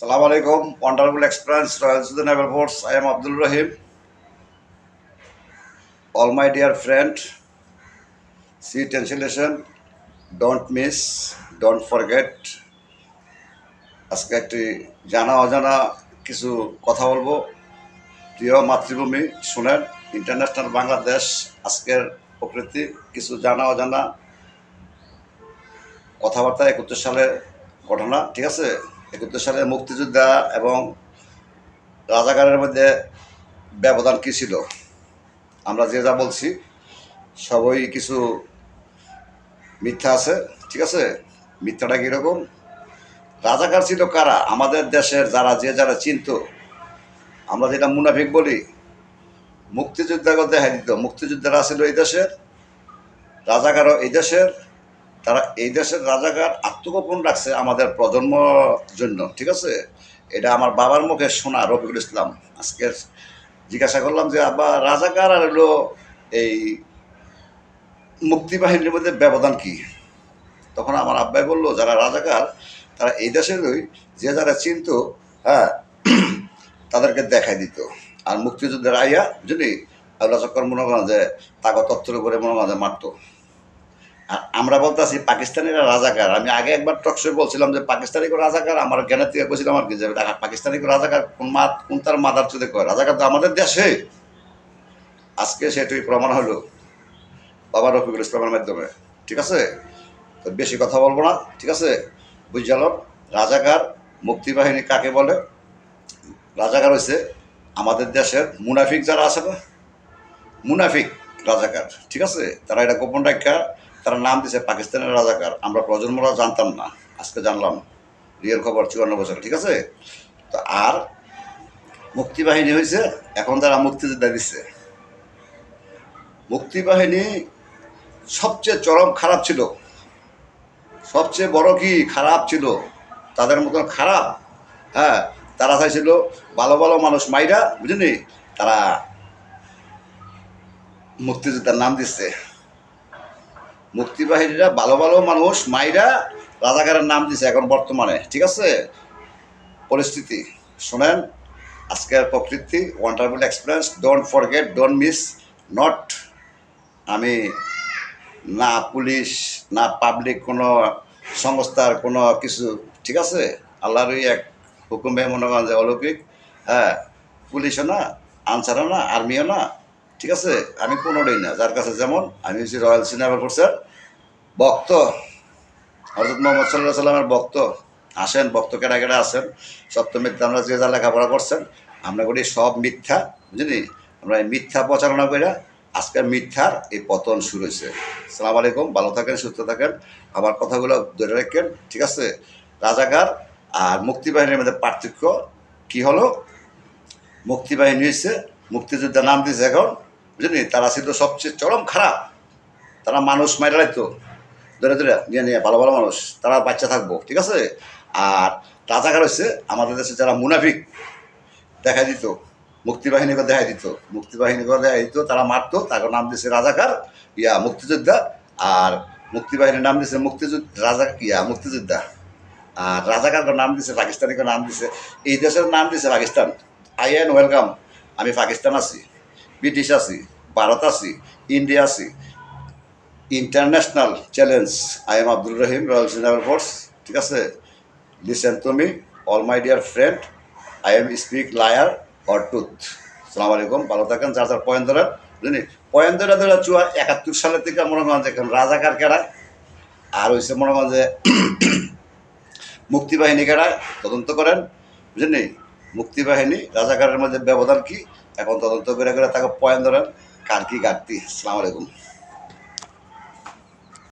সালাম আলাইকুম wonderful experience Royal Saudi Naval Force I am Abdul Rahim all my dear friend see translation don't miss don't forget আজকে একটি জানা অজানা কিছু কথা বলব। প্রিয় মাতৃভূমি, শোনেন ইন্টারন্যাশনাল বাংলাদেশ আজকের প্রকৃতি, কিছু জানা অজানা কথাবার্তা একত্রিশ সালে ঘটনা, ঠিক আছে? একাত্তর সালে মুক্তিযোদ্ধা এবং রাজাকারের মধ্যে ব্যবধান কী ছিল? আমরা যে যা বলছি, সবই কিছু মিথ্যা আছে, ঠিক আছে? মিথ্যাটা কীরকম? রাজাকার ছিল কারা? আমাদের দেশের যারা, যে যারা চিনত, আমরা যেটা মুনাফিক বলি মুক্তিযোদ্ধাকে দেখা দিত মুক্তিযোদ্ধারা ছিল এই দেশের, রাজাকারও এই দেশের, তারা এই দেশের রাজাকার আত্মগোপন রাখছে আমাদের প্রজন্ম জন্য, ঠিক আছে? এটা আমার বাবার মুখে শোনা, রফিকুল ইসলাম। আজকে জিজ্ঞাসা করলাম যে আবার রাজাকার আর হলো এই মুক্তিবাহিনীর মধ্যে ব্যবধান কি? তখন আমার আব্বাই বলল, যারা রাজাকার, তারা এই দেশেরই যে যারা চিনত হ্যাঁ তাদেরকে দেখাই দিত। আর মুক্তিযুদ্ধের আইয়া বুঝলি আল্লাহ চক্কর মনে করেন যে তাকে তত্ত্বের উপরে মনে করেন মারতো। আর আমরা বলতেছি পাকিস্তানিরা রাজাকার। আমি আগে একবার টকশো বলছিলাম যে পাকিস্তানি রাজাকার, আমার জ্ঞানের থেকে বলছিলাম আর কি যে পাকিস্তানি রাজাকার কোন মা কোন তার মাদার চুদে কয়? রাজাকার তো আমাদের দেশে আজকে সেটাই প্রমাণ হলো বাবা রফিকুল ইসলামের মাধ্যমে। ঠিক আছে? তো বেশি কথা বলব না, ঠিক আছে? বুঝলাম রাজাকার মুক্তিবাহিনী কাকে বলে? রাজাকার হয়েছে আমাদের দেশের মুনাফিক যারা আছে না, মুনাফিক রাজাকার, ঠিক আছে? তারা এটা গোপন রাখা তারা নাম দিছে পাকিস্তানের রাজাকার। আমরা প্রজন্মরা জানতাম না, আজকে জানলাম, রিয়েল খবর, চুয়ান্ন বছর, ঠিক আছে? তো আর মুক্তিবাহিনী হয়েছে এখন তারা মুক্তিযোদ্ধা দিচ্ছে মুক্তিবাহিনী সবচেয়ে চরম খারাপ ছিল। সবচেয়ে বড় কি খারাপ ছিল? তাদের মতন খারাপ হ্যাঁ তারা চাইছিল ভালো ভালো মানুষ মাইরা, বুঝলি? তারা মুক্তিযোদ্ধার নাম দিচ্ছে মুক্তিবাহিনীরা ভালো ভালো মানুষ, মাইরা রাজাকারের নাম দিছে এখন বর্তমানে, ঠিক আছে? পরিস্থিতি, শোনেন, আজকের প্রকৃতি wonderful experience don't forget don't miss not আমি না পুলিশ, না পাবলিক কোনো সংস্থার কোনো কিছু, ঠিক আছে? আল্লাহরই এক হুকুমে মনে করেন যে অলৌকিক হ্যাঁ পুলিশও না, আনসারও না, আর্মিও না ঠিক আছে? আমি কোনোটাই না। যার কাছে যেমন, আমি হচ্ছি রয়্যাল সিনেমা ফোর্সের ভক্ত। হজরত মোহাম্মদ সাল্লাহ সাল্লামের ভক্ত। আসেন, ভক্ত কেটা কেটা আসেন সপ্তমীতে আমরা যে যা লেখাপড়া করছেন, আমরা করি সব মিথ্যা, বুঝলি? আমরা এই মিথ্যা প্রচারণা করে আজকের মিথ্যার এই পতন শুরু হয়েছে সালাম আলাইকুম, ভালো থাকেন, সুস্থ থাকেন। আমার কথাগুলো ধরে রাখেন, ঠিক আছে? রাজাকার আর মুক্তিবাহিনীর মধ্যে পার্থক্য কি হলো? মুক্তিবাহিনী হয়েছে মুক্তিযোদ্ধা নাম দিয়েছে এখন বুঝলি? তারা ছিল সবচেয়ে চরম খারাপ। তারা মানুষ মাইরা রাখতো ধরে ধরে, নিয়ে নিয়ে, ভালো ভালো মানুষ। তারা বাচ্চা থাকব, ঠিক আছে? আর রাজাকার হচ্ছে আমাদের দেশে যারা মুনাফিক দেখা দিত। মুক্তিবাহিনীকে দেখা দিত। মুক্তিবাহিনীকে দেখা দিত, তারা মারতো। তাকে নাম দিয়েছে রাজাকার, ইয়া মুক্তিযোদ্ধা। আর মুক্তিবাহিনীর নাম দিয়েছে মুক্তিযুদ্ধ, রাজা, ইয়া মুক্তিযোদ্ধা। আর রাজাকারকে নাম দিছে পাকিস্তানিকে নাম দিছে। এই দেশের নাম দিছে পাকিস্তান। I N, welcome. আমি পাকিস্তান আছি। ব্রিটিশ আছি, ভারত আছি, ইন্ডিয়া আছি। International challenge I am Abdul Rahim Royal সিনেমাল force ঠিক আছে? Listen to me all my dear friend I am speak liar or tooth সালাম আলাইকুম, ভালো থাকেন, যার যার পয়েন্ট ধরেন। বুঝলি? পয়েন্ট ধরে ধরে চুয়া একাত্তর সালের থেকে মনে যে এখন রাজাকার কেরা? আর হয়েছে যে মুক্তিবাহিনী কেরা? তদন্ত করেন। বুঝলি? মুক্তিবাহিনী, রাজাকারের মধ্যে ব্যবধান কি? এখন তদন্ত করে করে তাকে পয়েন্ট ধরেন কার কি ঘাটতি? সালাম আলাইকুম।